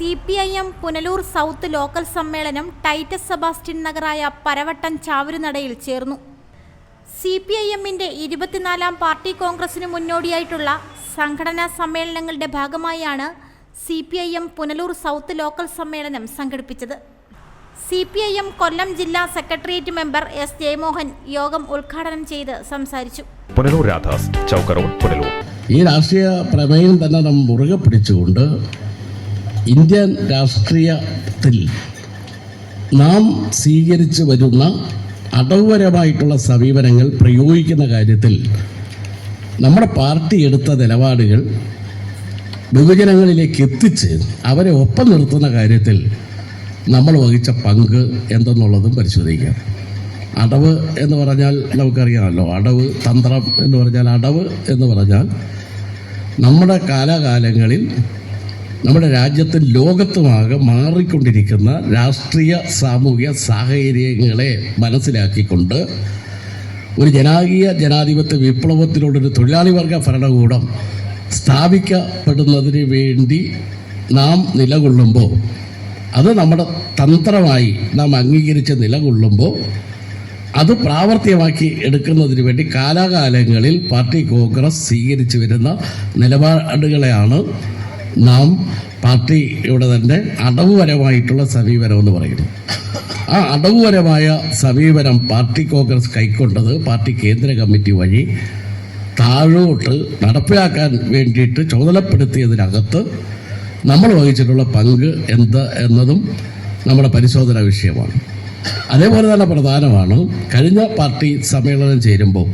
C P I M Punalur south local സമ്മേളനം ടൈറ്റസ് സെബാസ്റ്റ്യൻ നഗറായ പരവട്ടം ചാവരുനടയിൽ ചേർന്നു. സി പി ഐ എമ്മിന്റെ ഇരുപത്തിനാലാം പാർട്ടി കോൺഗ്രസിന് മുന്നോടിയായിട്ടുള്ള സംഘടനാ സമ്മേളനങ്ങളുടെ ഭാഗമായാണ് C P I M Punalur south local സമ്മേളനം സംഘടിപ്പിച്ചത്. C P I M Kollam ജില്ലാ സെക്രട്ടേറിയറ്റ് മെമ്പർ എസ് ജയമോഹൻ യോഗം ഉദ്ഘാടനം ചെയ്ത് സംസാരിച്ചു. പുനലൂർ രാധാസ് പുനലൂർ. ഈ രാഷ്ട്രീയ പ്രമേയം തന്നെ നാം മുറുകെ പിടിച്ചുകൊണ്ട് ഇന്ത്യൻ രാഷ്ട്രീയത്തിൽ നാം സ്വീകരിച്ചു വരുന്ന അടവുപരമായിട്ടുള്ള സമീപനങ്ങൾ പ്രയോഗിക്കുന്ന കാര്യത്തിൽ നമ്മുടെ പാർട്ടി എടുത്ത നിലപാടുകൾ ബഹുജനങ്ങളിലേക്ക് എത്തിച്ച് അവരെ ഒപ്പം നിർത്തുന്ന കാര്യത്തിൽ നമ്മൾ വഹിച്ച പങ്ക് എന്തെന്നുള്ളതും പരിശോധിക്കാം. അടവ് എന്ന് പറഞ്ഞാൽ നമുക്കറിയാമല്ലോ. അടവ് തന്ത്രം എന്ന് പറഞ്ഞാൽ അടവ് എന്ന് പറഞ്ഞാൽ നമ്മുടെ കാലാകാലങ്ങളിൽ നമ്മുടെ രാജ്യത്തും ലോകത്തുമാകെ മാറിക്കൊണ്ടിരിക്കുന്ന രാഷ്ട്രീയ സാമൂഹിക സാഹചര്യങ്ങളെ മനസ്സിലാക്കിക്കൊണ്ട് ഒരു ജനാകീയ ജനാധിപത്യ വിപ്ലവത്തിലൂടെ ഒരു തൊഴിലാളി വർഗ ഭരണകൂടം സ്ഥാപിക്കപ്പെടുന്നതിന് വേണ്ടി നാം നിലകൊള്ളുമ്പോൾ അത് നമ്മുടെ തന്ത്രമായി നാം അംഗീകരിച്ച് നിലകൊള്ളുമ്പോൾ അത് പ്രാവർത്തികമാക്കി എടുക്കുന്നതിന് വേണ്ടി കാലാകാലങ്ങളിൽ പാർട്ടി കോൺഗ്രസ് സ്വീകരിച്ചു വരുന്ന നിലപാടുകളെയാണ് നാം പാർട്ടിയുടെ തന്നെ അടവുപരമായിട്ടുള്ള സമീപനം എന്ന് പറയുന്നു. ആ അടവുപരമായ സമീപനം പാർട്ടി കോൺഗ്രസ് കൈക്കൊണ്ടത് പാർട്ടി കേന്ദ്ര കമ്മിറ്റി വഴി താഴോട്ട് നടപ്പിലാക്കാൻ വേണ്ടിയിട്ട് ചുമതലപ്പെടുത്തിയതിനകത്ത് നമ്മൾ വഹിച്ചിട്ടുള്ള പങ്ക് എന്ത് എന്നതും നമ്മുടെ പരിശോധനാ വിഷയമാണ്. അതേപോലെ തന്നെ പ്രധാനമാണ് കഴിഞ്ഞ പാർട്ടി സമ്മേളനം ചേരുമ്പോൾ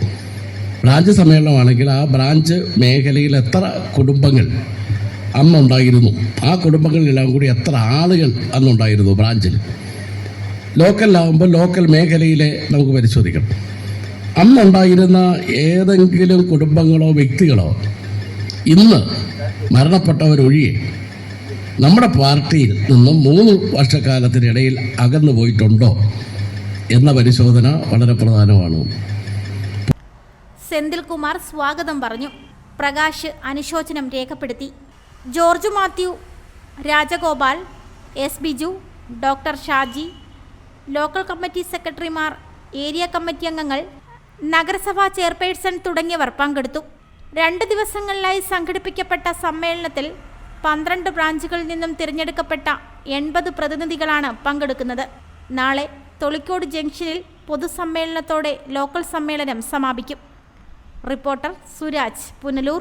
ബ്രാഞ്ച് സമ്മേളനമാണെങ്കിൽ ആ ബ്രാഞ്ച് മേഖലയിൽ എത്ര കുടുംബങ്ങൾ അന്നുണ്ടായിരുന്നു. ആ കുടുംബങ്ങളിലെല്ലാം കൂടി എത്ര ആളുകൾ അന്നുണ്ടായിരുന്നു ബ്രാഞ്ചിൽ. ആകുമ്പോൾ ലോക്കൽ മേഖലയിലെ നമുക്ക് പരിശോധിക്കണം അന്നുണ്ടായിരുന്ന ഏതെങ്കിലും കുടുംബങ്ങളോ വ്യക്തികളോ ഇന്ന് മരണപ്പെട്ടവരൊഴിയെ നമ്മുടെ പാർട്ടിയിൽ നിന്നും മൂന്ന് വർഷക്കാലത്തിനിടയിൽ അകന്നു പോയിട്ടുണ്ടോ എന്ന പരിശോധന വളരെ പ്രധാനമാണ്. സെന്തിൽകുമാർ സ്വാഗതം പറഞ്ഞു. പ്രകാശ് അനുശോചനം രേഖപ്പെടുത്തി. George Mathew Rajagopal S Biju doctor Shaji local committee സെക്രട്ടറിമാർ ഏരിയ കമ്മിറ്റി അംഗങ്ങൾ നഗരസഭാ ചെയർപേഴ്സൺ തുടങ്ങിയവർ പങ്കെടുത്തു. രണ്ട് ദിവസങ്ങളിലായി സംഘടിപ്പിക്കപ്പെട്ട സമ്മേളനത്തിൽ പന്ത്രണ്ട് ബ്രാഞ്ചുകളിൽ നിന്നും തിരഞ്ഞെടുക്കപ്പെട്ട എൺപത് പ്രതിനിധികളാണ് പങ്കെടുക്കുന്നത്. നാളെ തൊളിക്കോട് ജംഗ്ഷനിൽ പൊതുസമ്മേളനത്തോടെ ലോക്കൽ സമ്മേളനം സമാപിക്കും. റിപ്പോർട്ടർ സുരാജ് പുനലൂർ.